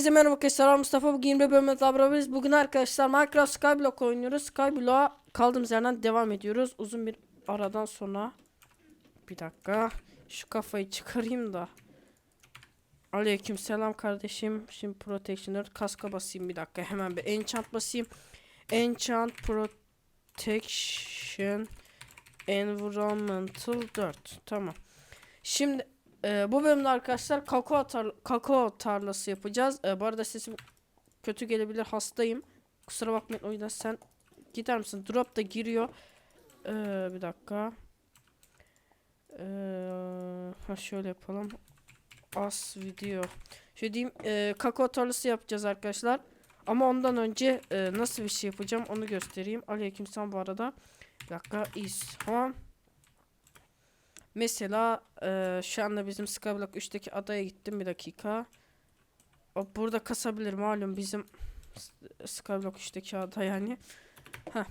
Herkese merhaba arkadaşlar. Mustafa bugün bir bölümde daha beraberiz. Bugün arkadaşlar Minecraft Skyblock oynuyoruz. Skyblock'a kaldığımız yerden devam ediyoruz. Uzun bir aradan sonra. Bir dakika. Şu kafayı çıkarayım da. Aleyküm selam kardeşim. Şimdi Protection 4 kaska basayım bir dakika. Hemen bir enchant basayım. Enchant Protection Environmental 4. Tamam. Şimdi ee, bu bölümde arkadaşlar kakao, tar kakao tarlası yapacağız. Ee, bu arada sesim kötü gelebilir hastayım. Kusura bakmayın o yüzden sen gider misin? Drop da giriyor. Ee, bir dakika. Ee, ha şöyle yapalım. As video. Şöyle diyeyim e, kakao tarlası yapacağız arkadaşlar. Ama ondan önce e, nasıl bir şey yapacağım onu göstereyim. Aleykümselam bu arada. Bir dakika is home. Mesela eee, şu anda bizim Skyblock 3'teki adaya gittim bir dakika. O burada kasabilir malum bizim Skyblock 3'teki ada yani. Heh.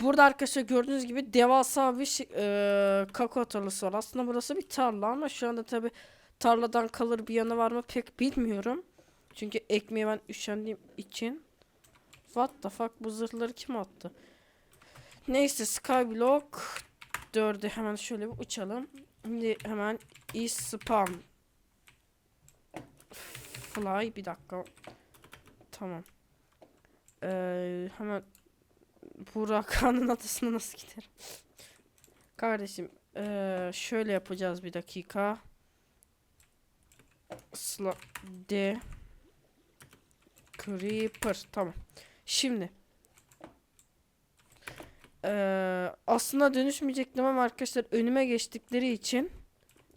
Burada arkadaşlar gördüğünüz gibi devasa bir eee, kakao tarlası var. Aslında burası bir tarla ama şu anda tabi tarladan kalır bir yanı var mı pek bilmiyorum. Çünkü ekmeğe ben üşendiğim için. What the fuck bu zırhları kim attı? Neyse Skyblock 4'e hemen şöyle bir uçalım. Şimdi hemen is spam fly bir dakika. Tamam. Ee, hemen Burak'ın adasına nasıl giderim? Kardeşim ee, şöyle yapacağız bir dakika. Sla de Creeper tamam. Şimdi ee, aslında dönüşmeyecektim ama arkadaşlar önüme geçtikleri için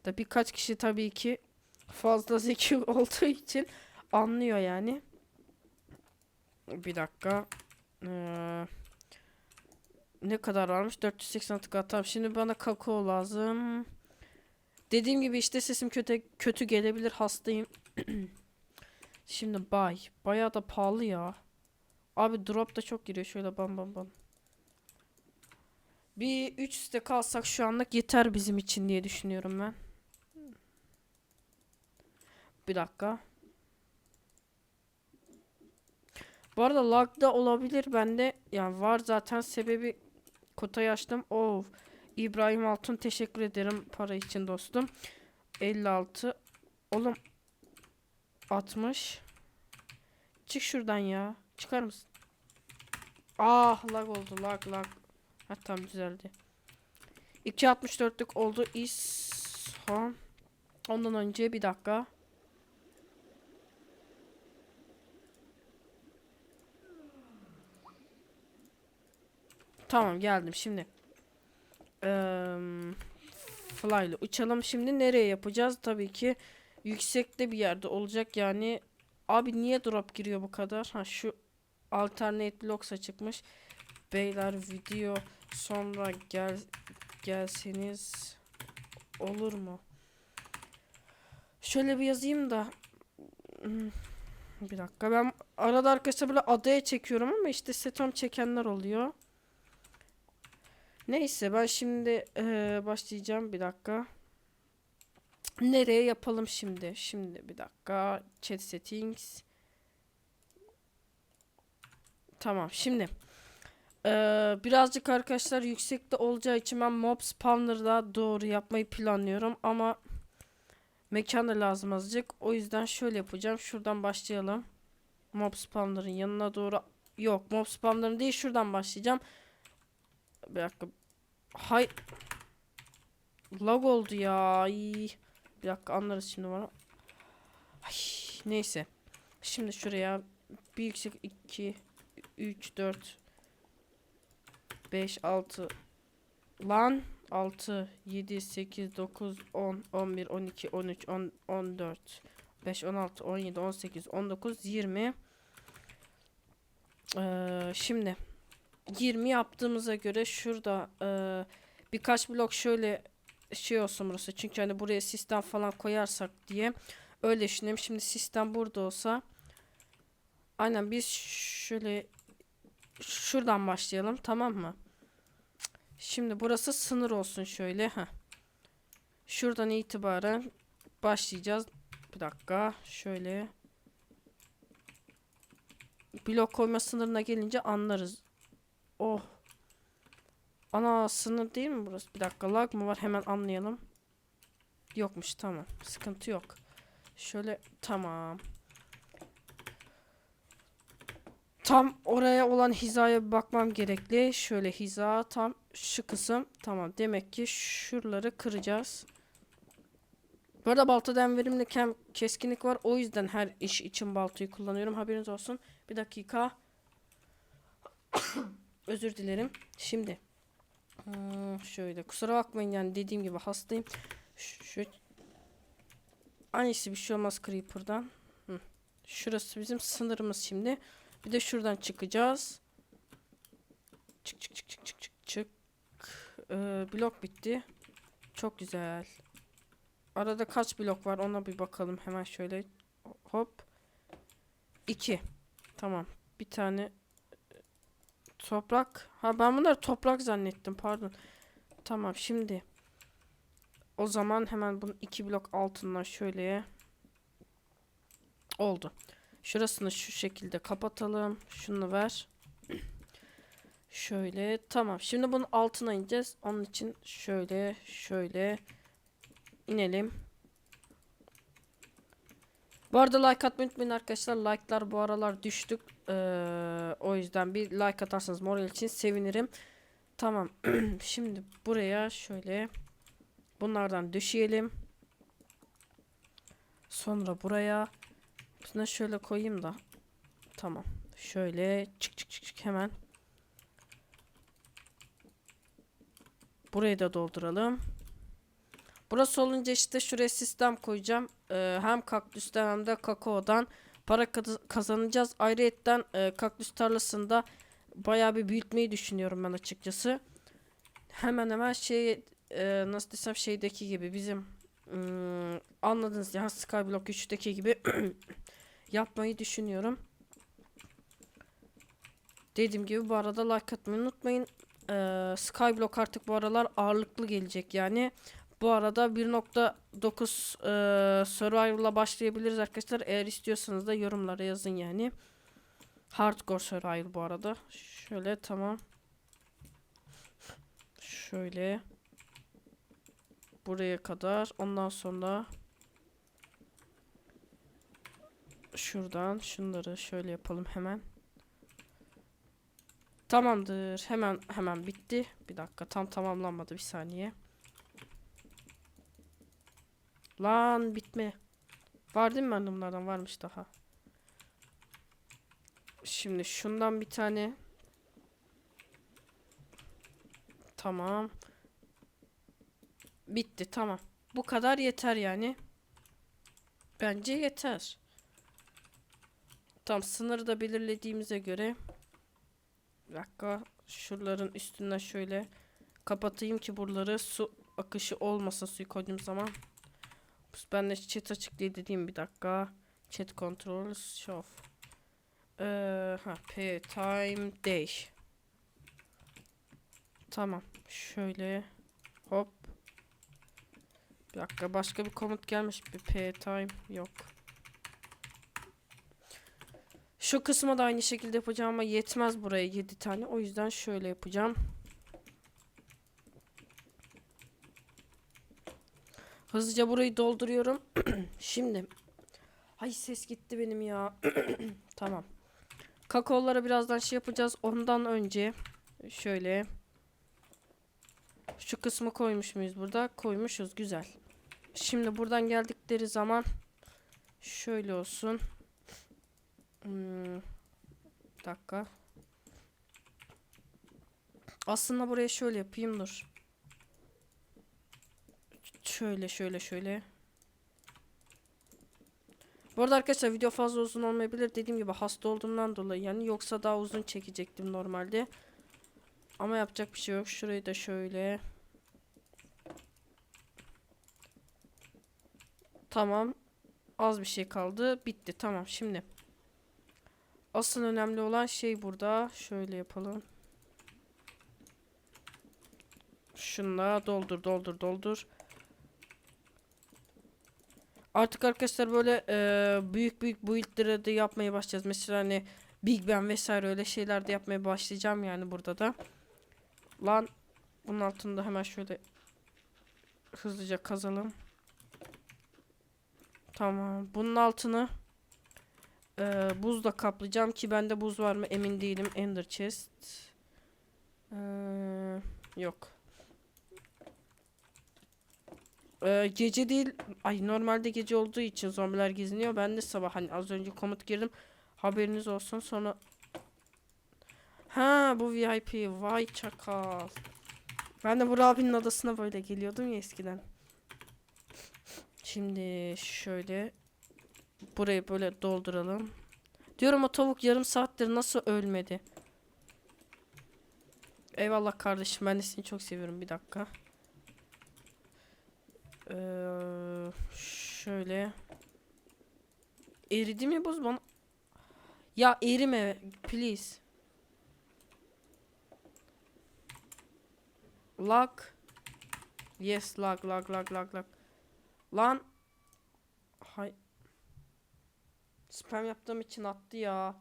da birkaç kişi tabii ki fazla zeki olduğu için anlıyor yani. Bir dakika. Ee, ne kadar varmış? 480 tık Tamam şimdi bana kakao lazım. Dediğim gibi işte sesim kötü kötü gelebilir hastayım. şimdi bay. Bayağı da pahalı ya. Abi drop da çok giriyor şöyle bam bam bam. Bir 3 üstte kalsak şu anlık yeter bizim için diye düşünüyorum ben. Bir dakika. Bu arada lag da olabilir bende. Yani var zaten sebebi kotayı açtım. Oh. İbrahim Altun teşekkür ederim para için dostum. 56. Oğlum 60. Çık şuradan ya. Çıkar mısın? Ah lag oldu lag lag. Ha tamam düzeldi. 2.64'lük oldu. İsham. Ondan önce bir dakika. Tamam geldim şimdi. Eee fly ile uçalım. Şimdi nereye yapacağız? Tabii ki yüksekte bir yerde olacak yani. Abi niye drop giriyor bu kadar? Ha şu alternate blocks çıkmış. Beyler video sonra gel gelseniz olur mu? Şöyle bir yazayım da Hmm, bir dakika ben arada arkadaşlar böyle adaya çekiyorum ama işte setom çekenler oluyor. Neyse ben şimdi eee, başlayacağım bir dakika. Nereye yapalım şimdi? Şimdi bir dakika chat settings. Tamam şimdi. Ee, birazcık arkadaşlar yüksekte olacağı için ben mob spawner'da doğru yapmayı planlıyorum ama mekan da lazım azıcık. O yüzden şöyle yapacağım. Şuradan başlayalım. Mob spawner'ın yanına doğru yok mob spawner'ın değil şuradan başlayacağım. Bir dakika. Hay lag oldu ya. Ay. Bir dakika anlarız şimdi bana. Ay, neyse. Şimdi şuraya bir yüksek 2 3 4 5 6 lan 6 7 8 9 10 11 12 13 10 14 5 16 17 18 19 20 Ee, şimdi 20 yaptığımıza göre şurada ee, birkaç blok şöyle şey olsun burası. Çünkü hani buraya sistem falan koyarsak diye öyle düşünüyorum. Şimdi sistem burada olsa aynen biz şöyle şuradan başlayalım tamam mı? Şimdi burası sınır olsun şöyle. Heh. Şuradan itibaren başlayacağız. Bir dakika şöyle blok koyma sınırına gelince anlarız. Oh. Ana sınır değil mi burası? Bir dakika lag mı var? Hemen anlayalım. Yokmuş tamam. Sıkıntı yok. Şöyle tamam. Tam oraya olan hizaya bakmam gerekli. Şöyle hiza tam şu kısım. Tamam demek ki şuraları kıracağız. Bu arada baltadan verimli kem keskinlik var. O yüzden her iş için baltayı kullanıyorum. Haberiniz olsun. Bir dakika. Özür dilerim. Şimdi. Hmm, şöyle. Kusura bakmayın yani dediğim gibi hastayım. Şu, şu Aynısı bir şey olmaz Creeper'dan. Hı. Şurası bizim sınırımız şimdi. Bir de şuradan çıkacağız. Çık çık çık çık çık çık çık. Ee, blok bitti. Çok güzel. Arada kaç blok var ona bir bakalım hemen şöyle. Hop. 2. Tamam. Bir tane e, toprak. Ha ben bunları toprak zannettim pardon. Tamam şimdi. O zaman hemen bunu iki blok altından şöyle oldu. Şurasını şu şekilde kapatalım. Şunu ver. Şöyle tamam. Şimdi bunun altına ineceğiz. Onun için şöyle şöyle inelim. Bu arada like atmayı unutmayın arkadaşlar. Like'lar bu aralar düştük. Ee, o yüzden bir like atarsanız moral için sevinirim. Tamam. Şimdi buraya şöyle bunlardan düşeyelim. Sonra buraya Üstüne şöyle koyayım da. Tamam. Şöyle çık çık çık çık hemen. Burayı da dolduralım. Burası olunca işte şuraya sistem koyacağım. Ee, hem kaktüsten hem de kakaodan para kaz- kazanacağız. Ayrıyetten e, kaktüs tarlasında bayağı bir büyütmeyi düşünüyorum ben açıkçası. Hemen hemen şey e, nasıl desem şeydeki gibi bizim ım, anladınız ya Skyblock 3'teki gibi yapmayı düşünüyorum. Dediğim gibi bu arada like atmayı unutmayın. Ee, Skyblock artık bu aralar ağırlıklı gelecek yani. Bu arada 1.9 e, Survival'la başlayabiliriz arkadaşlar. Eğer istiyorsanız da yorumlara yazın yani. Hardcore Survival bu arada. Şöyle tamam. Şöyle. Buraya kadar. Ondan sonra şuradan şunları şöyle yapalım hemen. Tamamdır. Hemen hemen bitti. Bir dakika tam tamamlanmadı bir saniye. Lan bitme. Var değil mi bende bunlardan varmış daha. Şimdi şundan bir tane. Tamam. Bitti tamam. Bu kadar yeter yani. Bence yeter. Tam sınırı da belirlediğimize göre. Bir dakika. Şuraların üstünden şöyle kapatayım ki buraları su akışı olmasın suyu koyduğum zaman. Ben de chat açık diye dediğim bir dakika. Chat control show. Ee, ha, p time day. Tamam. Şöyle hop. Bir dakika başka bir komut gelmiş. Bir p time yok. Şu kısma da aynı şekilde yapacağım ama yetmez buraya 7 tane. O yüzden şöyle yapacağım. Hızlıca burayı dolduruyorum. Şimdi. Ay ses gitti benim ya. tamam. Kakaolara birazdan şey yapacağız. Ondan önce şöyle şu kısmı koymuş muyuz burada? Koymuşuz. Güzel. Şimdi buradan geldikleri zaman şöyle olsun. Hmm, dakika. Aslında buraya şöyle yapayım dur. Şöyle şöyle şöyle. Bu arada arkadaşlar video fazla uzun olmayabilir. Dediğim gibi hasta olduğumdan dolayı yani yoksa daha uzun çekecektim normalde. Ama yapacak bir şey yok. Şurayı da şöyle. Tamam. Az bir şey kaldı. Bitti. Tamam şimdi. Asıl önemli olan şey burada. Şöyle yapalım. Şunla doldur doldur doldur. Artık arkadaşlar böyle e, büyük büyük build'leri de yapmaya başlayacağız. Mesela hani Big Ben vesaire öyle şeyler de yapmaya başlayacağım yani burada da. Lan bunun altında hemen şöyle hızlıca kazalım. Tamam. Bunun altını eee, buzla kaplayacağım ki bende buz var mı emin değilim. Ender chest. Eee, yok. Eee, gece değil. Ay normalde gece olduğu için zombiler geziniyor. Ben de sabah hani az önce komut girdim. Haberiniz olsun sonra. Ha bu VIP. Vay çakal. Ben de bu abinin adasına böyle geliyordum ya eskiden. Şimdi şöyle burayı böyle dolduralım. Diyorum o tavuk yarım saattir nasıl ölmedi? Eyvallah kardeşim ben de seni çok seviyorum bir dakika. Ee, şöyle eridi mi buz bana? Ya erime please. Lag. Yes lag lag lag lag lag. Lan. Hay. Spam yaptığım için attı ya.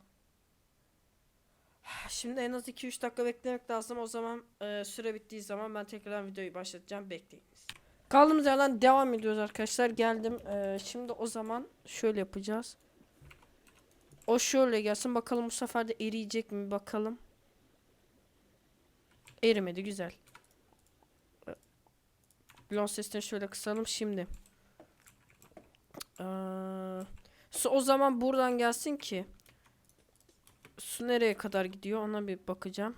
Şimdi en az 2-3 dakika beklemek lazım. O zaman e, süre bittiği zaman ben tekrardan videoyu başlatacağım. Bekleyiniz. Kaldığımız yerden devam ediyoruz arkadaşlar. Geldim. E, şimdi o zaman şöyle yapacağız. O şöyle gelsin. Bakalım bu sefer de eriyecek mi bakalım. Erimedi. Güzel. Blon sesini şöyle kısalım şimdi. Ee, su o zaman buradan gelsin ki. Su nereye kadar gidiyor ona bir bakacağım.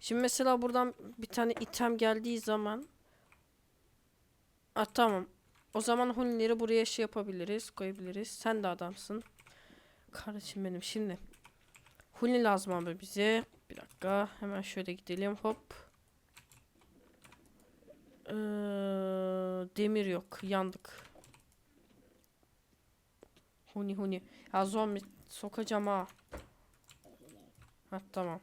Şimdi mesela buradan bir tane item geldiği zaman. Ah tamam. O zaman hunileri buraya şey yapabiliriz, koyabiliriz. Sen de adamsın. Kardeşim benim şimdi. Huni lazım abi bize. Bir dakika. Hemen şöyle gidelim. Hop. Ee, demir yok. Yandık. Huni huni. Ya zombi sokacağım ha. Ha tamam.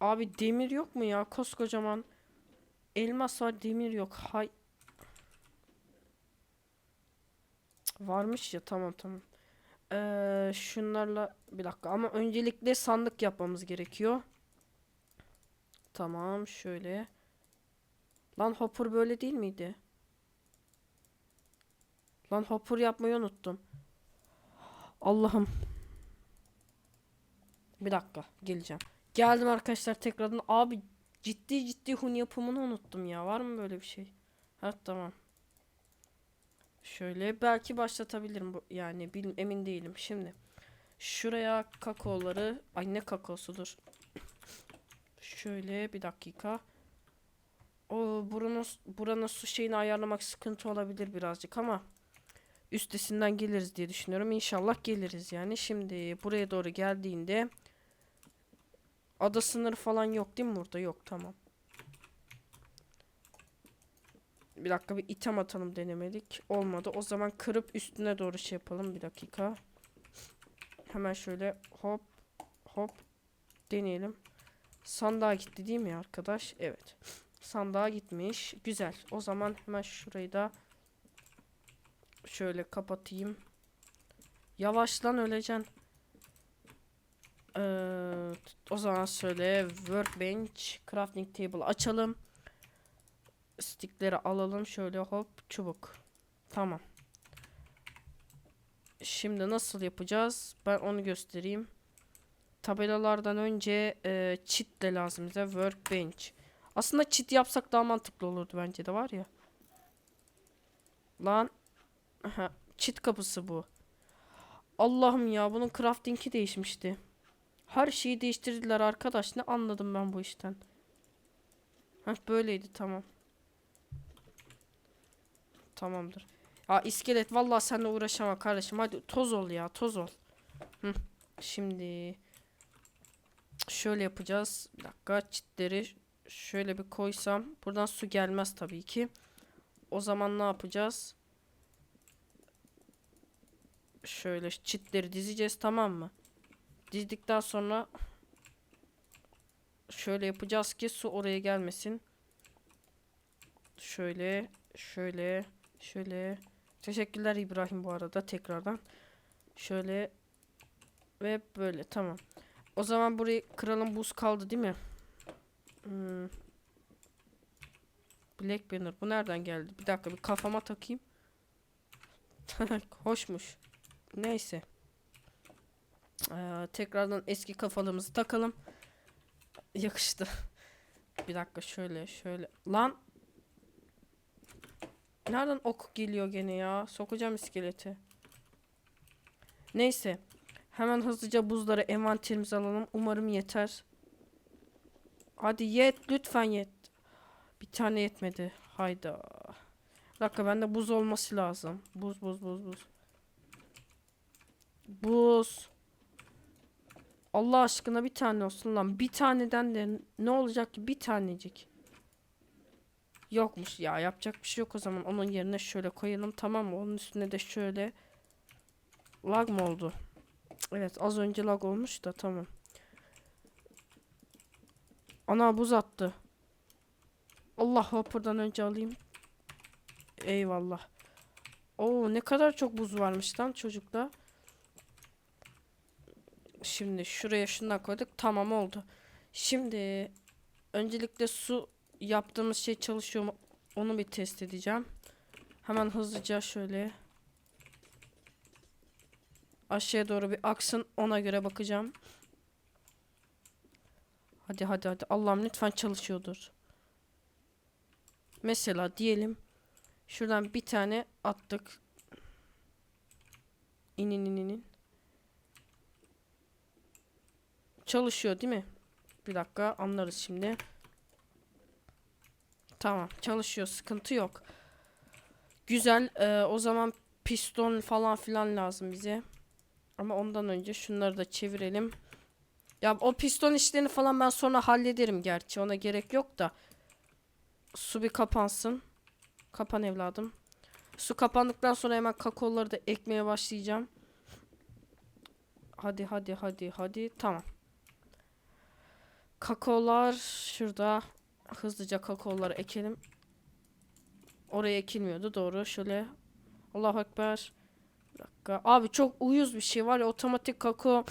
Abi demir yok mu ya? Koskocaman elmas var demir yok. Hay. Varmış ya tamam tamam. Ee, şunlarla bir dakika ama öncelikle sandık yapmamız gerekiyor. Tamam şöyle. Lan hopper böyle değil miydi? Lan hopper yapmayı unuttum. Allah'ım. Bir dakika geleceğim. Geldim arkadaşlar tekrardan. Abi ciddi ciddi hun yapımını unuttum ya. Var mı böyle bir şey? Ha tamam. Şöyle belki başlatabilirim bu yani bil, emin değilim. Şimdi şuraya kakaoları ay ne kakaosudur. Şöyle bir dakika. O buranın buranın su şeyini ayarlamak sıkıntı olabilir birazcık ama üstesinden geliriz diye düşünüyorum. İnşallah geliriz yani. Şimdi buraya doğru geldiğinde ada sınırı falan yok değil mi burada? Yok tamam. Bir dakika bir item atalım denemedik. Olmadı. O zaman kırıp üstüne doğru şey yapalım. Bir dakika. Hemen şöyle hop hop deneyelim. Sandığa gitti değil mi arkadaş? Evet. Sandığa gitmiş. Güzel. O zaman hemen şurayı da şöyle kapatayım. Yavaşlan öleceksin. Ee, o zaman şöyle workbench crafting table açalım. Stickleri alalım şöyle hop çubuk. Tamam. Şimdi nasıl yapacağız? Ben onu göstereyim. Tabelalardan önce e, cheat de lazım bize workbench. Aslında cheat yapsak daha mantıklı olurdu bence de var ya. Lan. Aha, cheat kapısı bu. Allah'ım ya bunun crafting'i değişmişti. Her şeyi değiştirdiler arkadaş. Ne anladım ben bu işten. Heh böyleydi tamam. Tamamdır. Ya iskelet vallahi seninle uğraşamam kardeşim. Hadi toz ol ya toz ol. Hı. Şimdi şöyle yapacağız. Bir dakika çitleri şöyle bir koysam. Buradan su gelmez tabii ki. O zaman ne yapacağız? Şöyle çitleri dizeceğiz tamam mı? Dizdikten sonra şöyle yapacağız ki su oraya gelmesin. Şöyle, şöyle, şöyle. Teşekkürler İbrahim bu arada tekrardan. Şöyle ve böyle tamam. O zaman burayı kıralım buz kaldı değil mi? Hmm. Black Banner bu nereden geldi? Bir dakika bir kafama takayım. Hoşmuş. Neyse. Ee, tekrardan eski kafalığımızı takalım. Yakıştı. Bir dakika şöyle şöyle. Lan. Nereden ok geliyor gene ya? Sokacağım iskeleti. Neyse. Hemen hızlıca buzları envanterimize alalım. Umarım yeter. Hadi yet. Lütfen yet. Bir tane yetmedi. Hayda. Bir dakika bende buz olması lazım. Buz buz buz buz. Buz. Allah aşkına bir tane olsun lan. Bir taneden de ne olacak ki bir tanecik. Yokmuş ya yapacak bir şey yok o zaman. Onun yerine şöyle koyalım tamam mı? Onun üstüne de şöyle. Lag mı oldu? Evet az önce lag olmuş da tamam. Ana buz attı. Allah hopper'dan önce alayım. Eyvallah. Oo ne kadar çok buz varmış lan çocukta. Şimdi şuraya şundan koyduk. Tamam oldu. Şimdi öncelikle su yaptığımız şey çalışıyor mu? Onu bir test edeceğim. Hemen hızlıca şöyle aşağıya doğru bir aksın. Ona göre bakacağım. Hadi hadi hadi. Allah'ım lütfen çalışıyordur. Mesela diyelim şuradan bir tane attık. İnin inin inin. Çalışıyor değil mi? Bir dakika anlarız şimdi. Tamam çalışıyor sıkıntı yok. Güzel ee, o zaman piston falan filan lazım bize. Ama ondan önce şunları da çevirelim. Ya o piston işlerini falan ben sonra hallederim gerçi ona gerek yok da. Su bir kapansın. Kapan evladım. Su kapandıktan sonra hemen kakaoları da ekmeye başlayacağım. Hadi hadi hadi hadi tamam. Kakaolar şurada. Hızlıca kakaoları ekelim. Oraya ekilmiyordu doğru. Şöyle. Allahu Ekber. Bir dakika. Abi çok uyuz bir şey var ya otomatik kakao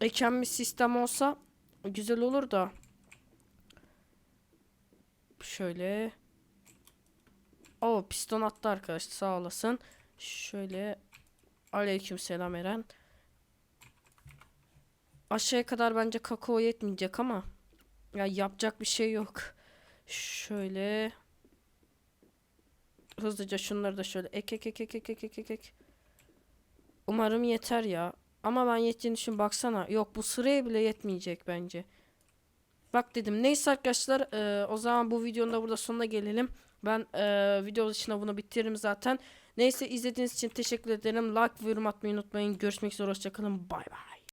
eken bir sistem olsa güzel olur da. Şöyle. O piston attı arkadaş sağ olasın. Şöyle. Aleyküm selam Eren. Aşağıya kadar bence kakao yetmeyecek ama. Ya yapacak bir şey yok. Şöyle. Hızlıca şunları da şöyle ek ek ek ek ek ek ek ek. Umarım yeter ya. Ama ben yettiğini düşün baksana. Yok bu sıraya bile yetmeyecek bence. Bak dedim. Neyse arkadaşlar. eee, o zaman bu videonun da burada sonuna gelelim. Ben eee video dışında bunu bitiririm zaten. Neyse izlediğiniz için teşekkür ederim. Like ve yorum atmayı unutmayın. Görüşmek üzere. Hoşçakalın. Bay bay.